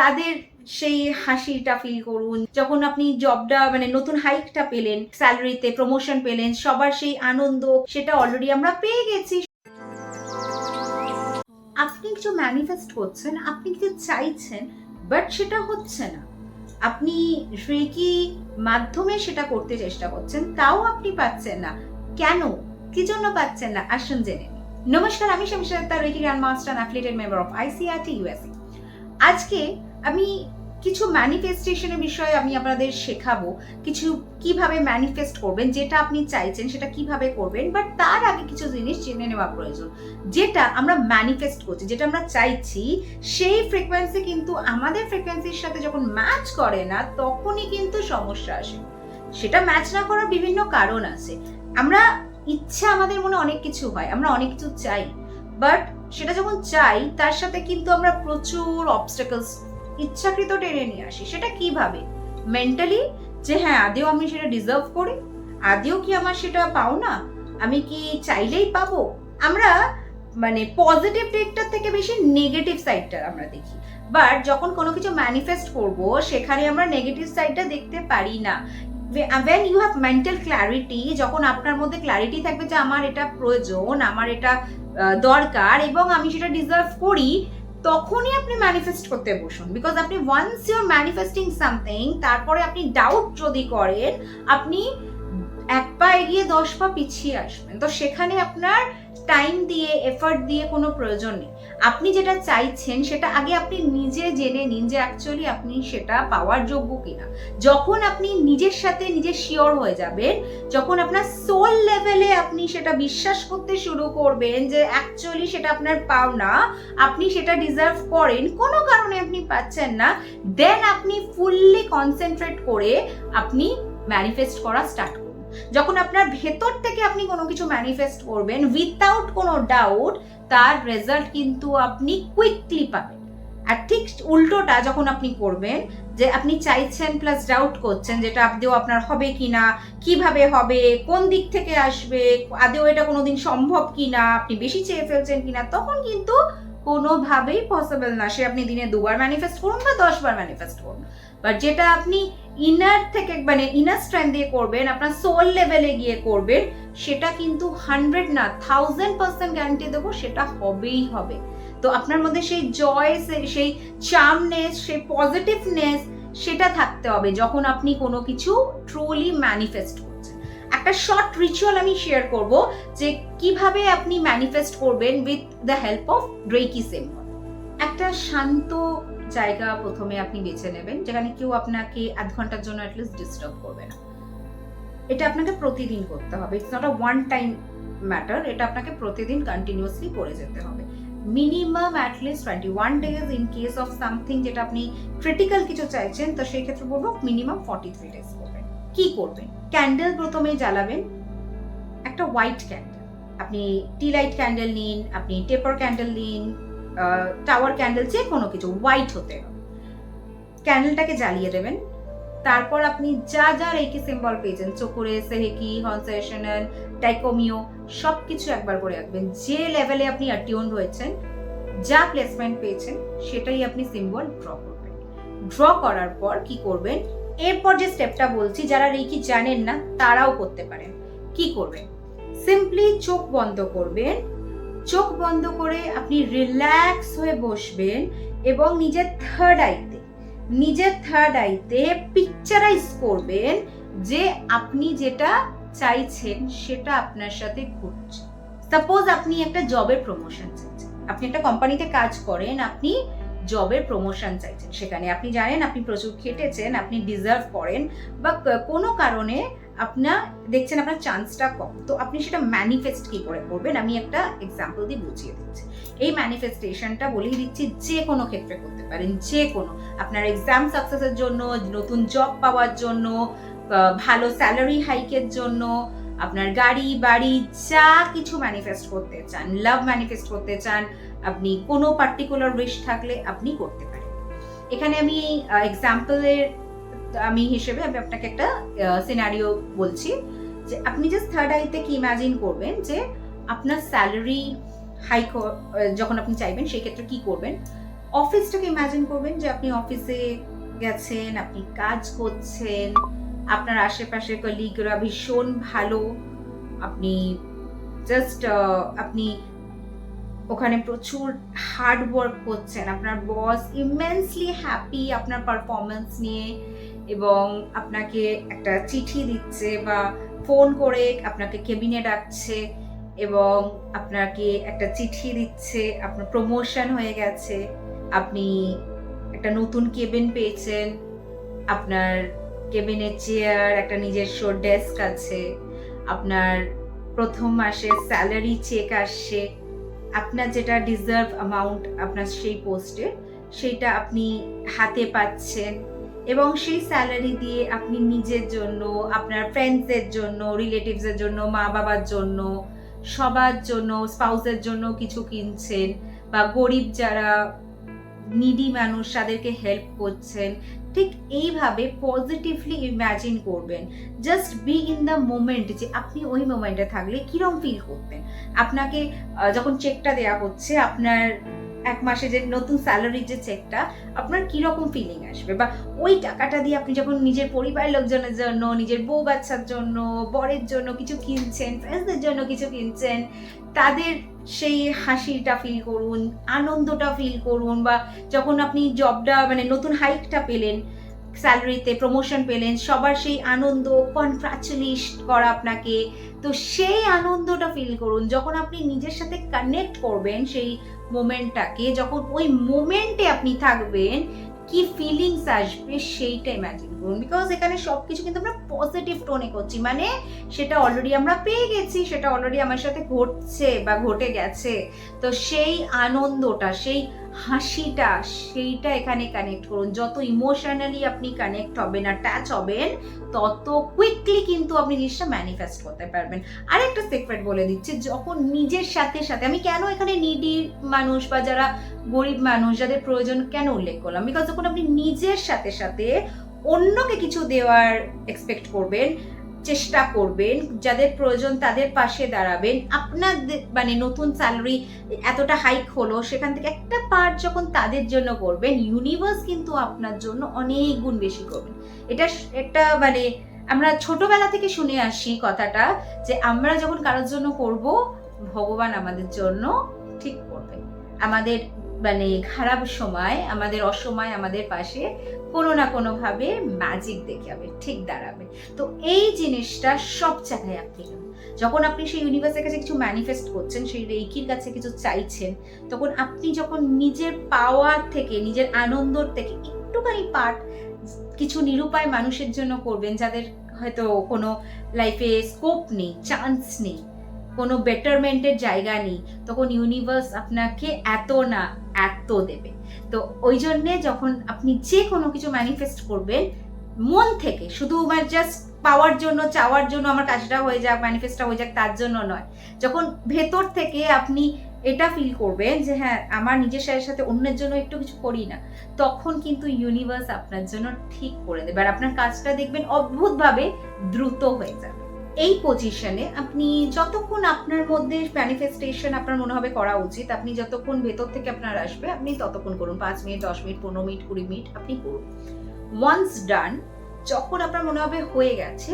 তাদের সেই হাসিটা ফিল করুন। যখন আপনি জবটা মানে নতুন হাইকটা পেলেন স্যালারিতে প্রমোশন পেলেন, সবার সেই আনন্দ, সেটা অলরেডি আমরা পেয়ে গেছি। আপনি কিছু ম্যানিফেস্ট করছেন, আপনি কিছু চাইছেন বাট সেটা হচ্ছে না। আপনি রেকি মাধ্যমে সেটা করতে চেষ্টা করছেন, তাও আপনি পাচ্ছেন না। কেন? কি জন্য পাচ্ছেন না? আসুন জেনে নমস্কার, আমি Akhtar reiki grand master affiliated member of ICRT USA আজকে আমি কিছু ম্যানিফেস্টেশনের বিষয়ে আমি আপনাদের শেখাবো। কিছু কীভাবে ম্যানিফেস্ট করবেন, যেটা আপনি চাইছেন সেটা কীভাবে করবেন বাট তার আগে কিছু জিনিস জেনে নেওয়া প্রয়োজন। যেটা আমরা ম্যানিফেস্ট করছি, যেটা আমরা চাইছি, সেই ফ্রিকোয়েন্সি কিন্তু আমাদের ফ্রিকোয়েন্সির সাথে যখন ম্যাচ করে না, তখনই কিন্তু সমস্যা আসে। সেটা ম্যাচ না করার বিভিন্ন কারণ আছে। আমরা ইচ্ছা আমাদের মনে অনেক কিছু হয়, আমরা অনেক কিছু চাই বাট সেটা যখন চাই, তার সাথে কিন্তু আমরা প্রচুর অবস্টাকলস ইচ্ছাকৃত টেনে নিয়ে আসি, সেটা কীভাবে? মেন্টালি যে হ্যাঁ আদেও আমি সেটা ডিজার্ভ করি, আদেও কি আমার সেটা পাও না? আমি কি চাইলেই পাবো? আমরা মানে পজিটিভ দিকটার থেকে বেশি নেগেটিভ সাইডটা আমরা দেখি। বাট যখন কোনো কিছু ম্যানিফেস্ট করব, সেখানে আমরা নেগেটিভ সাইডটা দেখতে পারি না। When you have mental clarity যখন আপনার মধ্যে ক্ল্যারিটি থাকবে যে আমার এটা প্রয়োজন, আমার এটা দরকার, এবং আমি সেটা ডিজার্ভ করি তখনই আপনি ম্যানিফেস্ট করতে বসুন। বিকজ আপনি ওয়ান্স ইউর ম্যানিফেস্টিং সামথিং তারপরে আপনি ডাউট যদি করেন, আপনি এক পা এগিয়ে দশ পা পিছিয়ে আসবেন। তো সেখানে আপনার টাইম দিয়ে এফার্ট দিয়ে কোনো প্রয়োজন নেই। আপনি যেটা চাইছেন, সেটা আগে আপনি নিজে জেনে নিন যে অ্যাকচুয়ালি আপনি সেটা পাওয়ার যোগ্য কিনা। যখন আপনি নিজের সাথে নিজে শিওর হয়ে যাবেন, যখন আপনার সোল লেভেলে আপনি সেটা বিশ্বাস করতে শুরু করবেন যে অ্যাকচুয়ালি সেটা আপনার পাওনা, আপনি সেটা ডিজার্ভ করেন, কোনো কারণে আপনি পাচ্ছেন না দেন আপনি ফুললি কনসেন্ট্রেট করে আপনি ম্যানিফেস্ট করা স্টার্ট করুন। যখন আপনার ভেতর থেকে আপনি কোনো কিছু ম্যানিফেস্ট করবেন উইথাউট কোনো ডাউট তার রেজাল্ট কিন্তু আপনি কুইকলি পাবেন। আর ঠিক উল্টোটা যখন আপনি করবেন, যে আপনি চাইছেন প্লাস ডাউট করছেন, যেটা আদৌ আপনার হবে কিনা, কীভাবে হবে, কোন দিক থেকে আসবে, আদৌ এটা কোনোদিন সম্ভব কিনা, আপনি বেশি চেয়ে ফেলছেন কিনা, তখন কিন্তু কোনোভাবেই পসিবল না। সে আপনি দিনে দুবার ম্যানিফেস্ট করুন বা দশবার ম্যানিফেস্ট করুন। বাট যেটা আপনি ইনার থেকে মানে ইনার স্ট্রেংথ দিয়ে করবেন, আপনার সোল লেভেলে গিয়ে করবেন, সেটা কিন্তু হান্ড্রেড না থাউজেন্ড পার্সেন্ট গ্যারান্টি দেবো সেটা হবেই হবে। তো আপনার মধ্যে সেই জয় সেই চার্মনেস সেই পজিটিভনেস সেটা থাকতে হবে যখন আপনি কোনো কিছু ট্রুলি ম্যানিফেস্ট একটা শর্ট রিচুয়াল আমি শেয়ার করব যে কীভাবে আপনি ম্যানিফেস্ট করবেন with the help of reiki symbol একটা শান্ত জায়গা প্রথমে আপনি বেছে নেবেন, যেখানে কেউ আপনাকে আধ ঘণ্টার জন্য অ্যাটলিস্ট ডিস্টার্ব করবে না। এটা আপনাকে প্রতিদিন করতে হবে। It's not a one time matter এটা আপনাকে প্রতিদিন কন্টিনিউয়াসলি করে যেতে হবে। Minimum at least twenty one days in case of something যেটা আপনি ক্রিটিক্যাল কিছু চাইছেন, তো সেই ক্ষেত্রে বলব মিনিমাম ফর্টি থ্রি ডেজ করবেন। কী করবেন? ক্যান্ডেল প্রথমে জ্বালাবেন একটা হোয়াইট ক্যান্ডেল। আপনি টি লাইট ক্যান্ডেল নিন, আপনি টেপার ক্যান্ডেল নিন টাওয়ার ক্যান্ডেল, যে কোনো কিছু, হোয়াইট হতে হবে। ক্যান্ডেলটাকে জ্বালিয়ে দেবেন। তারপর আপনি যা যা রেকি সিম্বল পেয়েছেন, চোকুরে, সেহেকি হনসেশনাল টাইকোমিও সব কিছু একবার করে রাখবেন যে লেভেলে আপনি অ্যাটিউন হয়েছেন যা প্লেসমেন্ট পেয়েছেন, সেটাই আপনি সিম্বল ড্র করবেন। ড্র করার পর কি করবেন এরপর যে স্টেপটা বলছি, যারা রেকি জানেন না, তারাও করতে পারেন কি করবেন? সিম্পলি চোখ বন্ধ করবেন। চোখ বন্ধ করে আপনি রিল্যাক্স হয়ে বসবেন এবং নিজের থার্ড আইতে নিজের থার্ড আইতে পিকচারাইজ করবেন যে আপনি যেটা চাইছেন, সেটা আপনার সাথে ঘটছে। সাপোজ আপনি একটা জবের প্রমোশন চাইছেন আপনি একটা কোম্পানিতে কাজ করেন, আপনি জবের প্রমোশন চাইছেন। সেখানে আপনি জানেন, আপনি প্রচুর খেটেছেন, আপনি ডিজার্ভ করেন বা কোনো কারণে আপনার দেখছেন আপনার চান্সটা কম। তো আপনি সেটা ম্যানিফেস্ট কী করে করবেন? আমি একটা এক্সাম্পল দিয়ে বুঝিয়ে দিচ্ছি। এই ম্যানিফেস্টেশনটা বলেই দিচ্ছি, যে কোনো ক্ষেত্রে করতে পারেন, যে কোনো। আপনার এক্সাম সাকসেসের জন্য, নতুন জব পাওয়ার জন্য ভালো স্যালারি হাইকের জন্য, আপনার গাড়ি, বাড়ি, যা কিছু ম্যানিফেস্ট করতে চান লাভ ম্যানিফেস্ট করতে চান আপনি কোনো পার্টিকুলার উইশ থাকলে আপনি করতে পারেন। এখানে আমি এক্সাম্পলের আমি হিসেবে আমি আপনাকে একটা সিনারিও বলছি যে আপনি জাস্ট থার্ড আইতে কি ইমাজিন করবেন যে আপনার স্যালারি হাইক যখন আপনি চাইবেন সেই ক্ষেত্রে কি করবেন? অফিসটাকে ইমাজিন করবেন যে আপনি অফিসে গেছেন, আপনি কাজ করছেন, আপনার আশেপাশে কলিগরা ভীষণ ভালো, আপনি জাস্ট আপনি ওখানে প্রচুর হার্ড ওয়ার্ক করছেন আপনার বস ইমেন্সলি হ্যাপি আপনার পারফরমেন্স নিয়ে এবং আপনাকে একটা চিঠি দিচ্ছে বা ফোন করে আপনাকে কেবিনে ডাকছে এবং আপনাকে একটা চিঠি দিচ্ছে, আপনার প্রমোশন হয়ে গেছে, আপনি একটা নতুন কেবিন পেয়েছেন, আপনার কেবিনের চেয়ার একটা নিজস্ব ডেস্ক আছে, আপনার প্রথম মাসে স্যালারি চেক আসছে আপনার যেটা ডিজার্ভ অ্যামাউন্ট আপনার সেই পোস্টে সেটা আপনি হাতে পাচ্ছেন এবং সেই স্যালারি দিয়ে আপনি নিজের জন্য, আপনার ফ্রেন্ডসদের জন্য রিলেটিভসের জন্য মা বাবার জন্য, সবার জন্য স্পাউসের জন্য কিছু কিনছেন বা গরিব যারা নিডি মানুষ তাদেরকে হেল্প করছেন ঠিক এইভাবে পজিটিভলি ইম্যাজিন করবেন। Just be in the moment যে আপনি ওই মোমেন্টে থাকলে কিরম ফিল করতেন আপনাকে যখন চেকটা দেয়া হচ্ছে, আপনার এক মাসে যে নতুন স্যালারির যে চেকটা আপনার কীরকম ফিলিং আসবে? বা ওই টাকাটা দিয়ে আপনি যখন নিজের পরিবারের লোকজনের জন্য, নিজের বউ বাচ্চার জন্য, বরের জন্য কিছু কিনছেন ফ্রেন্ডসদের জন্য কিছু কিনছেন, তাদের সেই হাসিটা ফিল করুন, আনন্দটা ফিল করুন বা যখন আপনি জবটা মানে নতুন হাইকটা পেলেন স্যালারিতে প্রমোশন পেলেন, সবার সেই আনন্দ কনগ্রাচুলেট করা আপনাকে। তো সেই আনন্দটা ফিল করুন, যখন আপনি নিজের সাথে কানেক্ট করবেন সেই মোমেন্টটাকে যখন ওই মোমেন্টে আপনি থাকবেন, কি ফিলিংস আসবে সেইটা ইমাজিন করুন। বিকজ এখানে সব কিছু কিন্তু আমরা পজিটিভ টোনে করছি। মানে সেটা অলরেডি আমরা পেয়ে গেছি, সেটা অলরেডি আমার সাথে ঘটছে বা ঘটে গেছে। তো সেই আনন্দটা, সেই হাসিটা, সেইটা এখানে কানেক্ট করুন। যত ইমোশনালি আপনি কানেক্ট হবেন অ্যাটাচ হবেন, তত কুইকলি কিন্তু আপনি জিনিসটা ম্যানিফেস্ট করতে পারবেন। আরেকটা সিক্রেট বলে দিচ্ছি, যখন নিজের সাথে সাথে, আমি কেন এখানে নিডি মানুষ বা যারা গরিব মানুষ, যাদের প্রয়োজন কেন উল্লেখ করলাম? বিকজ যখন আপনি নিজের সাথে সাথে অন্যকে কিছু দেওয়ার এক্সপেক্ট করবেন, চেষ্টা করবেন, যাদের প্রয়োজন তাদের পাশে দাঁড়াবেন। আপনার মানে নতুন স্যালারি এতটা হাইক হলো, সেখান থেকে একটা পার্ট যখন তাদের জন্য করবেন ইউনিভার্স কিন্তু আপনার জন্য অনেক গুণ বেশি করবেন। এটা একটা মানে আমরা ছোটবেলা থেকে শুনে আসি কথাটা, যে আমরা যখন কারোর জন্য করব, ভগবান আমাদের জন্য ঠিক করবে আমাদের মানে খারাপ সময়, আমাদের অসময় আমাদের পাশে কোনো না কোনোভাবে ম্যাজিক দেখাবে, ঠিক দাঁড়াবে। তো এই জিনিসটা সব জায়গায় আপনি যখন আপনি সেই ইউনিভার্সের কাছে কিছু ম্যানিফেস্ট করছেন, সেই রেইকির কাছে কিছু চাইছেন, তখন আপনি যখন নিজের পাওয়ার থেকে, নিজের আনন্দর থেকে একটুখানি পার্ট কিছু নিরুপায় মানুষের জন্য করবেন, যাদের হয়তো কোনো লাইফে স্কোপ নেই চান্স নেই কোনো বেটারমেন্টের জায়গা নেই, তখন ইউনিভার্স আপনাকে এত না এত দেবে। তো ওই জন্যে যখন আপনি যে কোনো কিছু ম্যানিফেস্ট করবেন, মন থেকে, শুধু মানে জাস্ট পাওয়ার জন্য, চাওয়ার জন্য আমার কাজটা হয়ে যাক ম্যানিফেস্টটা হয়ে যাক, তার জন্য নয়। যখন ভেতর থেকে আপনি এটা ফিল করবেন যে হ্যাঁ আমার নিজের সাথে সাথে অন্যের জন্য একটু কিছু করি না, তখন কিন্তু ইউনিভার্স আপনার জন্য ঠিক করে দেবে। আর আপনার কাজটা দেখবেন অদ্ভুতভাবে দ্রুত হয়ে যাবে। এই পজিশনে আপনি যতক্ষণ আপনার মধ্যে ম্যানিফেস্টেশন আপনার মনে হবে করা উচিত, আপনি যতক্ষণ ভেতর থেকে আপনার আসবে, আপনি ততক্ষণ করুন। পাঁচ মিনিট, দশ মিনিট, পনেরো মিনিট, কুড়ি মিনিট আপনি করুন। ওয়ান্স ডান যখন আপনার মনে হবে হয়ে গেছে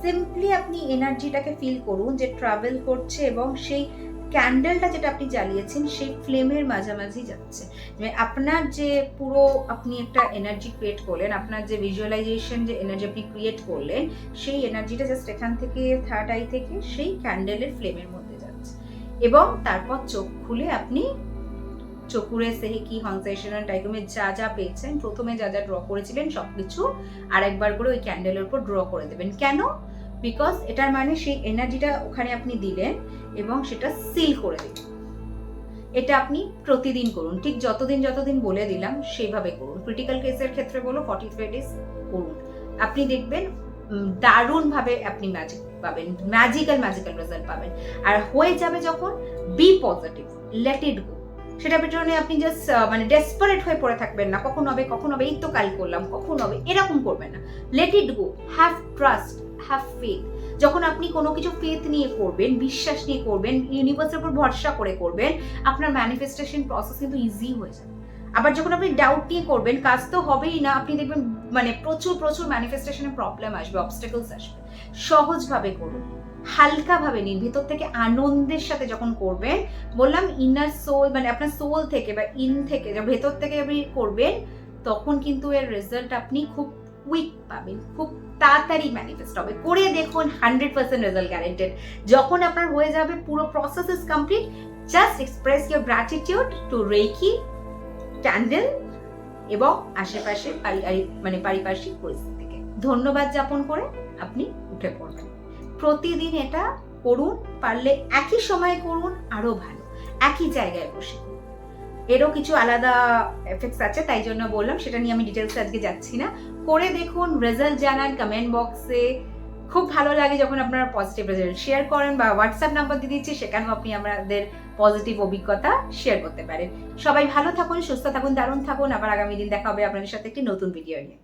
সিম্পলি আপনি এনার্জিটাকে ফিল করুন যে ট্রাভেল করছে এবং সেই ক্যান্ডেলটা যেটা আপনি জ্বালিয়েছেন, সেই ফ্লেমের মাঝামাঝি যাচ্ছে। মানে আপনার যে পুরো আপনি একটা এনার্জি ক্রিয়েট করলেন, আপনার যে ভিজুয়ালাইজেশন যে এনার্জি আপনি ক্রিয়েট করলেন, সেই এনার্জিটা জাস্ট এখান থেকে থার্ড আই থেকে সেই ক্যান্ডেলের ফ্লেমের মধ্যে যাচ্ছে। এবং তারপর চোখ খুলে আপনি চকুরে সেহেকি হংসেশন টাইকুমে যা যা পেয়েছেন, প্রথমে যা যা ড্র করেছিলেন, সবকিছু আরেকবার করে ওই ক্যান্ডেলের উপর ড্র করে দেবেন। কেন? বিকজ এটার মানে সেই এনার্জিটা ওখানে আপনি দিলেন এবং সেটা সিল করে দিলেন। এটা আপনি প্রতিদিন করুন। ঠিক যতদিন যতদিন বলে দিলাম, সেইভাবে করুন। ক্রিটিক্যাল কেসের ক্ষেত্রে বলো ফর্টি থ্রি ডেজ করুন। আপনি দেখবেন দারুণভাবে আপনি ম্যাজিক পাবেন ম্যাজিক্যাল ম্যাজিক্যাল রেজাল্ট পাবেন। আর হয়ে যাবে যখন be positive let it go সেটা পেছনে আপনি জাস্ট মানে ডেসপারেট হয়ে পড়ে থাকবেন না। কখন হবে কখন হবে, এই তো কাল করলাম, কখন হবে, এরকম করবেন না। Let it go have trust have faith যখন আপনি কোনো কিছু ফেথ নিয়ে করবেন, বিশ্বাস নিয়ে করবেন ইউনিভার্সের উপর ভরসা করে করবেন, আপনার ম্যানিফেস্টেশন প্রসেস কিন্তু ইজি হয়ে যাবে। আবার যখন আপনি ডাউট নিয়ে করবেন, কাজ তো হবেই না, আপনি দেখবেন মানে প্রচুর প্রচুর ম্যানিফেস্টেশনে প্রবলেম আসবে অবস্টেকলস আসবে। সহজভাবে করুন। হালকাভাবে নিন। ভেতর থেকে আনন্দের সাথে যখন করবেন, বললাম ইনার সোল মানে আপনার সোল থেকে বা ইন থেকে ভেতর থেকে আপনি করবেন, তখন কিন্তু এর রেজাল্ট আপনি খুব কুইক পাবেন, খুব তাড়াতাড়ি ম্যানিফেস্ট হবে। করে দেখুন হান্ড্রেড পার্সেন্ট রেজাল্ট গ্যারেন্টেড যখন আপনার হয়ে যাবে, পুরো process is complete just express your gratitude to reiki candle এবং আশেপাশে মানে পারিপার্শ্বিক পরিস্থিতিকে ধন্যবাদ যাপন করে আপনি উঠে পড়বেন। প্রতিদিন এটা করুন, পারলে একই সময় করুন আরও ভালো। একই জায়গায় বসে। এরও কিছু আলাদা এফেক্টস আছে, তাই জন্য বললাম, সেটা নিয়ে আমি ডিটেলস আজকে যাচ্ছি না। করে দেখুন রেজাল্ট জানান কমেন্ট বক্সে খুব ভালো লাগে যখন আপনারা পজিটিভ রেজাল্ট শেয়ার করেন বা হোয়াটসঅ্যাপ নাম্বার দিয়ে দিচ্ছি, সেখানেও আপনি আমাদের পজিটিভ অভিজ্ঞতা শেয়ার করতে পারেন। সবাই ভালো থাকুন, সুস্থ থাকুন, দারুণ থাকুন। আবার আগামী দিন দেখা হবে আপনাদের সাথে একটি নতুন ভিডিও নিয়ে।